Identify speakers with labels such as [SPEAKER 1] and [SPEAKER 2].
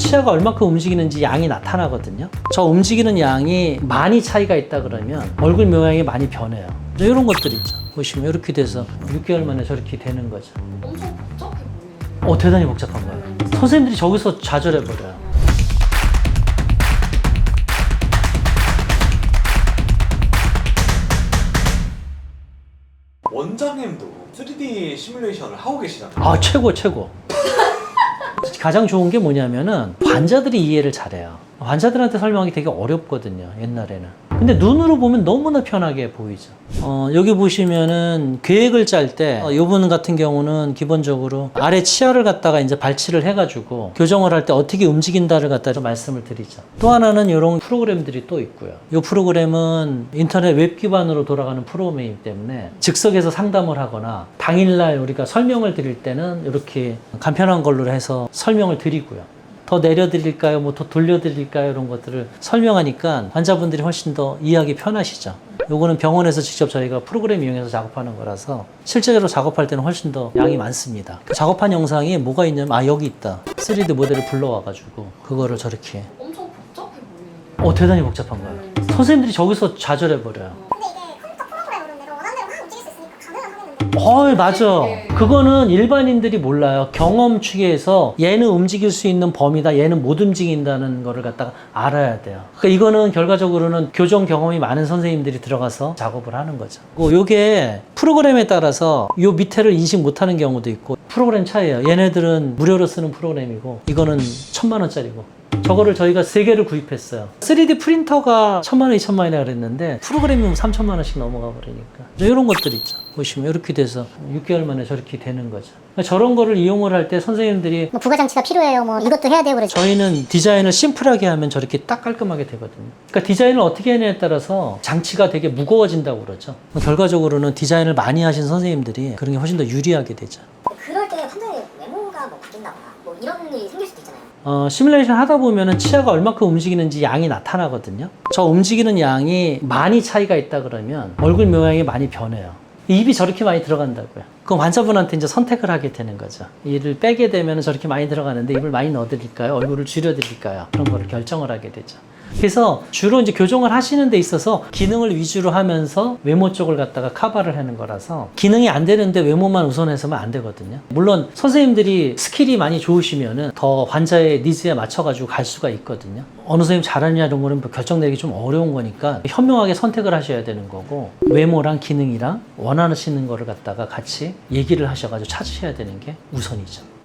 [SPEAKER 1] 치아가 얼마큼 움직이는지 양이 나타나거든요. 저 움직이는 양이 많이 차이가 있다 그러면 얼굴 모양이 많이 변해요. 이런 것들 있죠. 보시면 이렇게 돼서 6개월 만에 저렇게 되는 거죠.
[SPEAKER 2] 엄청 복잡해 보이는데.
[SPEAKER 1] 어, 대단히 복잡한 거예요. 선생님들이 저기서 좌절해버려요.
[SPEAKER 3] 원장님도 3D 시뮬레이션을 하고 계시잖아요.
[SPEAKER 1] 아, 최고, 최고. 가장 좋은 게 뭐냐면은 환자들이 이해를 잘해요. 환자들한테 설명하기 되게 어렵거든요, 옛날에는. 근데 눈으로 보면 너무나 편하게 보이죠. 어, 여기 보시면은 계획을 짤 때, 어, 요분 같은 경우는 기본적으로 아래 치아를 갖다가 이제 발치를 해가지고 교정을 할 때 어떻게 움직인다를 갖다 좀 말씀을 드리죠. 또 하나는 이런 프로그램들이 또 있고요. 이 프로그램은 인터넷 웹 기반으로 돌아가는 프로그램이기 때문에 즉석에서 상담을 하거나 당일날 우리가 설명을 드릴 때는 이렇게 간편한 걸로 해서 설명을 드리고요. 더 내려드릴까요? 뭐 더 돌려드릴까요? 이런 것들을 설명하니까 환자분들이 훨씬 더 이해하기 편하시죠. 요거는 병원에서 직접 저희가 프로그램 이용해서 작업하는 거라서 실제로 작업할 때는 훨씬 더 양이 많습니다. 그 작업한 영상이 뭐가 있냐면 아 여기 있다. 3D 모델을 불러와가지고 그거를 저렇게
[SPEAKER 2] 엄청 복잡해 보이는데.
[SPEAKER 1] 어 대단히 복잡한 거예요. 선생님들이 저기서 좌절해 버려요. 어, 맞아. 그거는 일반인들이 몰라요. 경험 추계에서 얘는 움직일 수 있는 범위다, 얘는 못 움직인다는 거를 갖다가 알아야 돼요. 그러니까 이거는 결과적으로는 교정 경험이 많은 선생님들이 들어가서 작업을 하는 거죠. 그 요게 프로그램에 따라서 요 밑에를 인식 못 하는 경우도 있고 프로그램 차이예요. 얘네들은 무료로 쓰는 프로그램이고 이거는 천만 원짜리고. 저거를 저희가 세 개를 구입했어요. 3D 프린터가 천만 원, 이천만 원이라 그랬는데 프로그램이 뭐 삼천만 원씩 넘어가 버리니까 이런 것들 있죠. 보시면 이렇게 돼서 6개월 만에 저렇게 되는 거죠. 그러니까 저런 거를 이용을 할 때 선생님들이
[SPEAKER 4] 뭐 부가 장치가 필요해요 뭐 이것도 해야 되고 그래서
[SPEAKER 1] 저희는 디자인을 심플하게 하면 저렇게 딱 깔끔하게 되거든요. 그러니까 디자인을 어떻게 하냐에 따라서 장치가 되게 무거워진다고 그러죠. 결과적으로는 디자인을 많이 하신 선생님들이 그런 게 훨씬 더 유리하게 되죠.
[SPEAKER 4] 그럴 때 환자의 외모가 뭐 바뀐다거나 뭐 이런 일이 생길 수도 있잖아요
[SPEAKER 1] 어, 시뮬레이션 하다 보면은 치아가 얼마큼 움직이는지 양이 나타나거든요. 저 움직이는 양이 많이 차이가 있다 그러면 얼굴 모양이 많이 변해요. 입이 저렇게 많이 들어간다고요. 그럼 환자분한테 이제 선택을 하게 되는 거죠. 이를 빼게 되면 저렇게 많이 들어가는데 입을 많이 넣어드릴까요? 얼굴을 줄여드릴까요? 그런 거를 결정을 하게 되죠. 그래서 주로 이제 교정을 하시는 데 있어서 기능을 위주로 하면서 외모 쪽을 갖다가 커버를 하는 거라서 기능이 안 되는데 외모만 우선해서는 안 되거든요. 물론 선생님들이 스킬이 많이 좋으시면은 더 환자의 니즈에 맞춰가지고 갈 수가 있거든요. 어느 선생님 잘하느냐 이런 거는 뭐 결정 내기 좀 어려운 거니까 현명하게 선택을 하셔야 되는 거고 외모랑 기능이랑 원하시는 거를 갖다가 같이 얘기를 하셔가지고 찾으셔야 되는 게 우선이죠.